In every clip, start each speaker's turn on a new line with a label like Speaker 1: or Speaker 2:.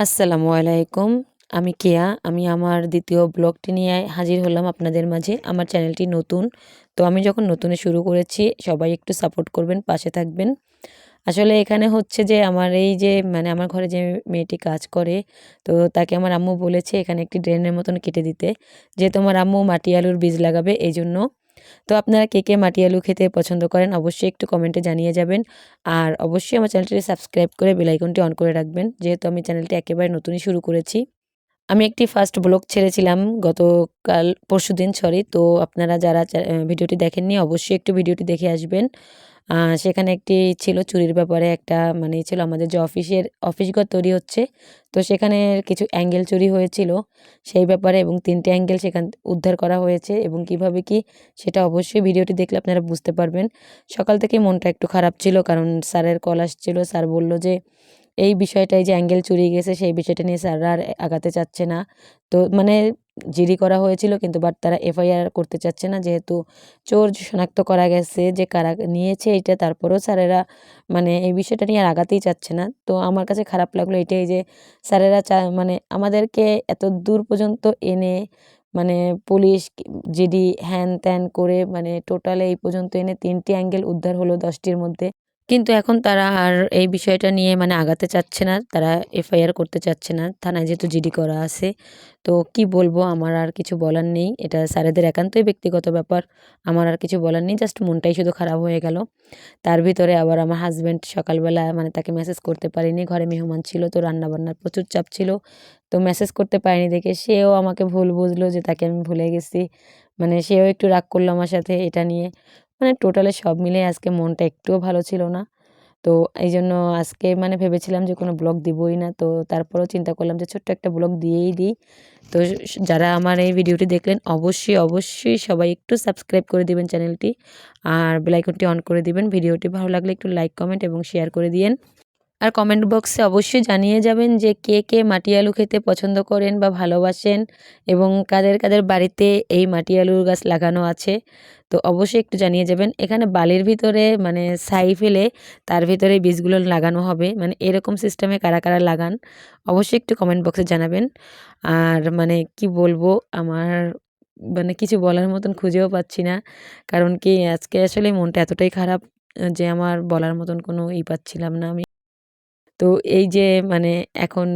Speaker 1: আসসালামু আলাইকুম। আমি কেয়া। আমি আমার দ্বিতীয় ব্লগটি নিয়ে হাজির হলাম আপনাদের মাঝে। আমার চ্যানেলটি নতুন। তো আমি যখন নতুনে শুরু করেছি, সবাই একটু সাপোর্ট করবেন, পাশে থাকবেন। আসলে এখানে হচ্ছে যে আমার এই যে মানে আমার ঘরে যে মেয়েটি কাজ করে, তো তাকে আমার আম্মু বলেছে এখানে একটি ড্রেনের মতন কেটে দিতে, যে তোমার আম্মু মাটি আলুর বীজ লাগাবে এই জন্য তো আপনারা কে কে মাটি আলু খেতে পছন্দ করেন অবশ্যই একটু কমেন্টে জানিয়ে যাবেন। আর অবশ্যই আমার চ্যানেলটি সাবস্ক্রাইব করে বেলাইকনটি অন করে রাখবেন, যেহেতু আমি চ্যানেলটি একেবারে নতুনই শুরু করেছি। আমি একটি ফার্স্ট ব্লগ ছেড়েছিলাম গতকাল পরশু দিন সরি তো আপনারা যারা ভিডিওটি দেখেননি, অবশ্যই একটু ভিডিওটি দেখে আসবেন। সেখানে একটি ছিল চুরির ব্যাপারে একটা মানে ছিল আমাদের যে অফিসের অফিসঘর তৈরি হচ্ছে। তো সেখানে কিছু অ্যাঙ্গেল চুরি হয়েছিল সেই ব্যাপারে এবং তিনটে অ্যাঙ্গেল সেখান, উদ্ধার করা হয়েছে এবং কীভাবে কি সেটা অবশ্যই ভিডিওটি দেখলে আপনারা বুঝতে পারবেন। সকাল থেকে মনটা একটু খারাপ ছিল কারণ স্যারের কল আসছিল। স্যার বলল যে, এই বিষয়টাই যে অ্যাঙ্গেল চুরি গেছে সেই বিষয়টা নিয়ে স্যাররা আর আগাতে চাচ্ছে না। তো মানে জিডি করা হয়েছিল, কিন্তু বাট তারা এফআইআর করতে চাচ্ছে না। যেহেতু চোর শনাক্ত করা গেছে, যে কারা নিয়েছে এটা, তারপরেও স্যারেরা মানে এই বিষয়টা নিয়ে আর আগাতেই চাচ্ছে না। তো আমার কাছে খারাপ লাগল এটাই যে স্যারেরা চা মানে আমাদেরকে এত দূর পর্যন্ত এনে মানে পুলিশ, জিডি, হ্যান ত্যান করে মানে টোটালে এই পর্যন্ত এনে তিনটি অ্যাঙ্গেল উদ্ধার হলো দশটির মধ্যে। কিন্তু এখন তারা আর এই বিষয়টা নিয়ে মানে আগাতে চাচ্ছে না, তারা এফআইআর করতে চাচ্ছে না। থানায় যেহেতু জিডি করা আছে, তো কি বলব আমার আর কিছু বলার নেই। এটা স্যারেদের একান্তই ব্যক্তিগত ব্যাপার, আমার আর কিছু বলার নেই। জাস্ট মনটাই শুধু খারাপ হয়ে গেল। তার ভিতরে আবার আমার হাজব্যান্ড সকালবেলা মানে তাকে মেসেজ করতে পারিনি, ঘরে মেহমান ছিল তো রান্নাবান্নার প্রচুর চাপ ছিল, তো মেসেজ করতে পারিনি দেখে সেও আমাকে ভুল বুঝলো যে তাকে আমি ভুলে গেছি। মানে সেও একটু রাগ করল আমার সাথে এটা নিয়ে। মানে টোটালে সব মিলে আজকে মনটা একটুও ভালো ছিল না। তো এই জন্য আজকে মানে ভেবেছিলাম যে কোনো ব্লগ দিবই না। তো তারপরেও চিন্তা করলাম যে ছোট্ট একটা ব্লগ দিয়েই দিই। তো যারা আমার এই ভিডিওটি দেখলেন, অবশ্যই অবশ্যই সবাই একটু সাবস্ক্রাইব করে দিবেন চ্যানেলটি। আর বেলাইকনটি অন করে দিবেন। ভিডিওটি ভালো লাগলে একটু লাইক, কমেন্ট এবং শেয়ার করে দিয়েন। আর কমেন্ট বক্সে অবশ্যই জানিয়ে যাবেন যে কে কে মাটি আলু খেতে পছন্দ করেন বা ভালোবাসেন এবং কাদের কাদের বাড়িতে এই মাটি আলুর গাছ লাগানো আছে। তো অবশ্যই একটু জানিয়ে যাবেন। এখানে বালির ভিতরে মানে ছাই ফেলে তার ভিতরে বীজগুলো লাগানো হবে। মানে এরকম সিস্টেমে কারা কারা লাগান, অবশ্যই একটু কমেন্ট বক্সে জানাবেন। আর মানে কি বলব, আমার মানে কিছু বলার মতন খুঁজেও পাচ্ছি না। কারণ কি আজকে আসলে মনটা এতটাই খারাপ যে আমার বলার মতন কোনো ই পাচ্ছিলাম না আমি। তো এই যে মানে এখন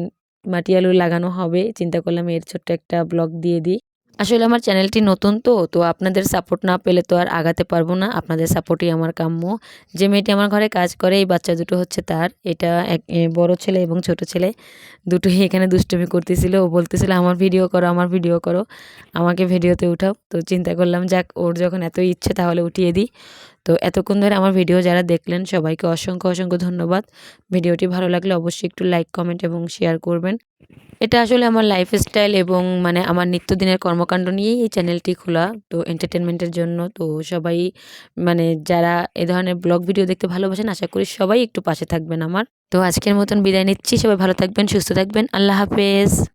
Speaker 1: মাটি আলু লাগানো হবে, চিন্তা করলাম এর ছোট্ট একটা ব্লগ দিয়ে দিই। আসলে আমার চ্যানেলটি নতুন তো তো আপনাদের সাপোর্ট না পেলে তো আর আগাতে পারব না। আপনাদের সাপোর্টই আমার কাম্য। যে মেয়েটি আমার ঘরে কাজ করে, এই বাচ্চা দুটো হচ্ছে তার। এটা এক বড় ছেলে এবং ছোট ছেলে। দুটোই এখানে দুষ্টুমি করতেছিল। ও বলতেছিল, আমার ভিডিও করো, আমার ভিডিও করো। আমাকে ভিডিওতে উঠাও। তো চিন্তা করলাম, যাক, ওর যখন এত ইচ্ছে তাহলে উঠিয়ে দিই। তো এতক্ষণ ধরে আমার ভিডিও যারা দেখলেন, সবাইকে অসংখ্য অসংখ্য ধন্যবাদ। ভিডিওটি ভালো লাগলে অবশ্যই একটু লাইক, কমেন্ট এবং শেয়ার করবেন। এটা আসলে আমার লাইফস্টাইল এবং মানে আমার নিত্যদিনের কর্মকাণ্ড নিয়েই এই চ্যানেলটি খোলা, তো এন্টারটেনমেন্টের জন্য। তো সবাই মানে যারা এ ধরনের ব্লগ ভিডিও দেখতে ভালোবাসেন, আশা করি সবাই একটু পাশে থাকবেন আমার। তো আজকের মতন বিদায় নিচ্ছি। সবাই ভালো থাকবেন, সুস্থ থাকবেন। আল্লাহ হাফেজ।